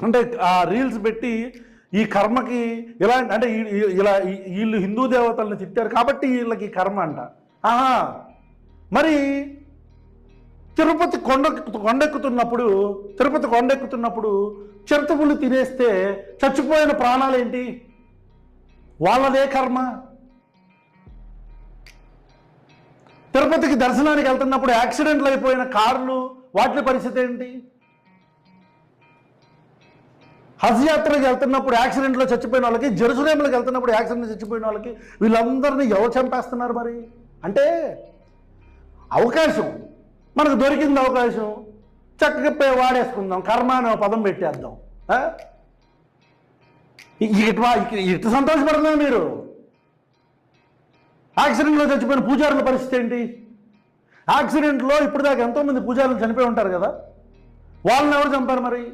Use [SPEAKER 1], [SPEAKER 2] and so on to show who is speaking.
[SPEAKER 1] అంటే ఆ రీల్స్ పెట్టి ఈ కర్మకి ఇలా అంటే ఇలా వీళ్ళు హిందూ దేవతలను తిట్టారు కాబట్టి వీళ్ళకి కర్మ అంట. ఆహా. మరి తిరుపతి కొండ కొండెక్కుతున్నప్పుడు తిరుపతి కొండెక్కుతున్నప్పుడు చిరుతపులు తినేస్తే చచ్చిపోయిన ప్రాణాలు ఏంటి వాళ్ళదే కర్మ. తిరుపతికి దర్శనానికి వెళ్తున్నప్పుడు యాక్సిడెంట్లు అయిపోయిన కార్లు వాటి పరిస్థితి ఏంటి? హజ్ యాత్రకి వెళ్తున్నప్పుడు యాక్సిడెంట్లో చచ్చిపోయిన వాళ్ళకి జెరూసలేంలోకి వెళ్తున్నప్పుడు యాక్సిడెంట్ చచ్చిపోయిన వాళ్ళకి వీళ్ళందరినీ ఎవరు చంపేస్తున్నారు మరి? అంటే అవకాశం. మనకు దొరికింది అవకాశం. చక్కగా వాడేసుకుందాం. కర్మ అనే పదం పెట్టేద్దాం. ఆ? ఇటు ఇటు సంతోషపడుతున్నారు మీరు. యాక్సిడెంట్లో చచ్చిపోయిన పూజారుల పరిస్థితి ఏంటి? యాక్సిడెంట్లో ఇప్పుడు దాకా ఎంతోమంది పూజారులు చనిపోయి ఉంటారు కదా. వాళ్ళని ఎవరు చంపారు మరి?